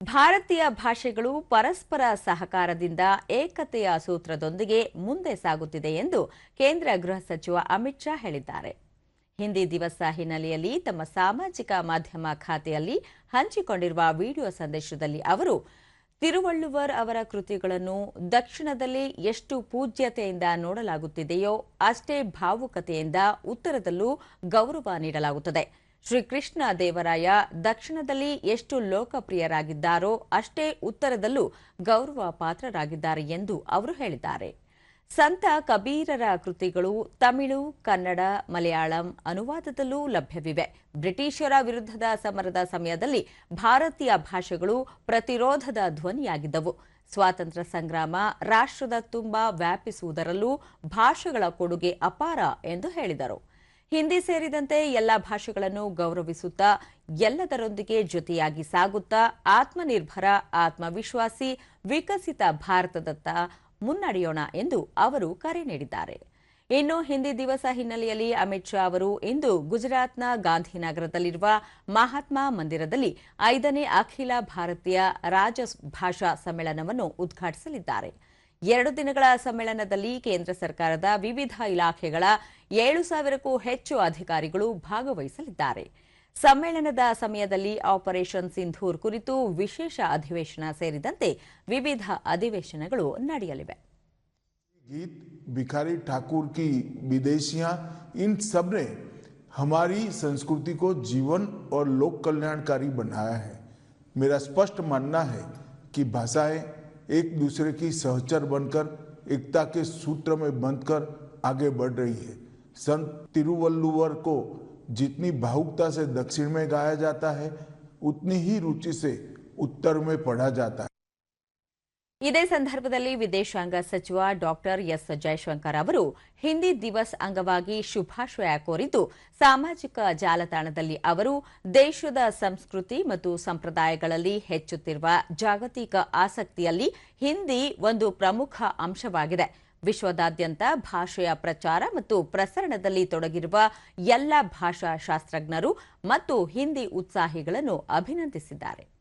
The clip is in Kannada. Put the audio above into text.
ಭಾರತೀಯ ಭಾಷೆಗಳು ಪರಸ್ಪರ ಸಹಕಾರದಿಂದ ಏಕತೆಯ ಸೂತ್ರದೊಂದಿಗೆ ಮುಂದೆ ಸಾಗುತ್ತಿದೆ ಎಂದು ಕೇಂದ್ರ ಗೃಹ ಸಚಿವ ಅಮಿತ್ ಶಾ ಹೇಳಿದ್ದಾರೆ. ಹಿಂದಿ ದಿವಸ ಹಿನ್ನೆಲೆಯಲ್ಲಿ ತಮ್ಮ ಸಾಮಾಜಿಕ ಮಾಧ್ಯಮ ಖಾತೆಯಲ್ಲಿ ಹಂಚಿಕೊಂಡಿರುವ ವಿಡಿಯೋ ಸಂದೇಶದಲ್ಲಿ ಅವರು, ತಿರುವಳ್ಳುವರ್ ಅವರ ಕೃತಿಗಳನ್ನು ದಕ್ಷಿಣದಲ್ಲಿ ಎಷ್ಟು ಪೂಜ್ಯತೆಯಿಂದ ನೋಡಲಾಗುತ್ತಿದೆಯೋ ಅಷ್ಟೇ ಭಾವುಕತೆಯಿಂದ ಉತ್ತರದಲ್ಲೂ ಗೌರವ ನೀಡಲಾಗುತ್ತದೆ. ಶ್ರೀಕೃಷ್ಣ ದೇವರಾಯ ದಕ್ಷಿಣದಲ್ಲಿ ಎಷ್ಟು ಲೋಕಪ್ರಿಯರಾಗಿದ್ದಾರೋ ಅಷ್ಟೇ ಉತ್ತರದಲ್ಲೂ ಗೌರವ ಪಾತ್ರರಾಗಿದ್ದಾರೆ ಎಂದು ಅವರು ಹೇಳಿದ್ದಾರೆ. ಸಂತ ಕಬೀರರ ಕೃತಿಗಳು ತಮಿಳು, ಕನ್ನಡ, ಮಲಯಾಳಂ ಅನುವಾದದಲ್ಲೂ ಲಭ್ಯವಿವೆ. ಬ್ರಿಟಿಷರ ವಿರುದ್ಧದ ಸಮರದ ಸಮಯದಲ್ಲಿ ಭಾರತೀಯ ಭಾಷೆಗಳು ಪ್ರತಿರೋಧದ ಧ್ವನಿಯಾಗಿದ್ದವು. ಸ್ವಾತಂತ್ರ್ಯ ಸಂಗ್ರಾಮ, ರಾಷ್ಟ್ರದ ತುಂಬ ವ್ಯಾಪಿಸುವುದರಲ್ಲೂ ಭಾಷೆಗಳ ಕೊಡುಗೆ ಅಪಾರ ಎಂದು ಹೇಳಿದರು. ಹಿಂದಿ ಸೇರಿದಂತೆ ಎಲ್ಲ ಭಾಷೆಗಳನ್ನು ಗೌರವಿಸುತ್ತಾ, ಎಲ್ಲದರೊಂದಿಗೆ ಜೊತೆಯಾಗಿ ಸಾಗುತ್ತಾ, ಆತ್ಮನಿರ್ಭರ, ಆತ್ಮವಿಶ್ವಾಸಿ, ವಿಕಸಿತ ಭಾರತದತ್ತ ಮುನ್ನಡೆಯೋಣ ಎಂದು ಅವರು ಕರೆ ನೀಡಿದ್ದಾರೆ. ಇನ್ನು ಹಿಂದಿ ದಿವಸ ಹಿನ್ನೆಲೆಯಲ್ಲಿ ಅಮಿತ್ ಶಾ ಅವರು ಇಂದು ಗುಜರಾತ್ನ ಗಾಂಧಿನಗರದಲ್ಲಿರುವ ಮಹಾತ್ಮ ಮಂದಿರದಲ್ಲಿ ಐದನೇ ಅಖಿಲ ಭಾರತೀಯ ರಾಜಭಾಷಾ ಸಮ್ಮೇಳನವನ್ನು ಉದ್ಘಾಟಿಸಲಿದ್ದಾರೆ. ಎರಡು ದಿನಗಳ ಸಮ್ಮೇಳನದಲ್ಲಿ ಕೇಂದ್ರ ಸರ್ಕಾರದ ವಿವಿಧ ಇಲಾಖೆಗಳ ಏಳು ಸಾವಿರಕ್ಕೂ ಹೆಚ್ಚು ಅಧಿಕಾರಿಗಳು ಭಾಗವಹಿಸಲಿದ್ದಾರೆ ಸಮ್ಮೇಳನದ ಸಮಯದಲ್ಲಿ ಆಪರೇಷನ್ ಸಿಂಧೂರ್ ಕುರಿತು ವಿಶೇಷ ಅಧಿವೇಶನ ಸೇರಿದಂತೆ ವಿವಿಧ ಅಧಿವೇಶನಗಳು ನಡೆಯಲಿವೆ गीत भिखारी ठाकुर की विदेशियां इन सब ने हमारी संस्कृति को जीवन और लोक कल्याणकारी बनाया है मेरा स्पष्ट मानना है कि भाषाएं एक दूसरे की सहचर बनकर, एकता के सूत्र में बंधकर आगे बढ़ रही है। संत तिरुवल्लुवर को जितनी भावुकता से दक्षिण में गाया जाता है, उतनी ही रुचि से उत्तर में पढ़ा जाता है ಇದೇ ಸಂದರ್ಭದಲ್ಲಿ ವಿದೇಶಾಂಗ ಸಚಿವ ಡಾಕ್ಟರ್ ಎಸ್ ಜಯಶಂಕರ್ ಅವರು ಹಿಂದಿ ದಿವಸ್ ಅಂಗವಾಗಿ ಶುಭಾಶಯ ಕೋರಿದ್ದು, ಸಾಮಾಜಿಕ ಜಾಲತಾಣದಲ್ಲಿ ಅವರು ದೇಶದ ಸಂಸ್ಕೃತಿ ಮತ್ತು ಸಂಪ್ರದಾಯಗಳಲ್ಲಿ ಹೆಚ್ಚುತ್ತಿರುವ ಜಾಗತಿಕ ಆಸಕ್ತಿಯಲ್ಲಿ ಹಿಂದಿ ಒಂದು ಪ್ರಮುಖ ಅಂಶವಾಗಿದೆ. ವಿಶ್ವದಾದ್ಯಂತ ಭಾಷೆಯ ಪ್ರಚಾರ ಮತ್ತು ಪ್ರಸರಣದಲ್ಲಿ ತೊಡಗಿರುವ ಎಲ್ಲ ಭಾಷಾ ಶಾಸ್ತ್ರಜ್ಞರು ಮತ್ತು ಹಿಂದಿ ಉತ್ಸಾಹಿಗಳನ್ನು ಅಭಿನಂದಿಸಿದ್ದಾರೆ.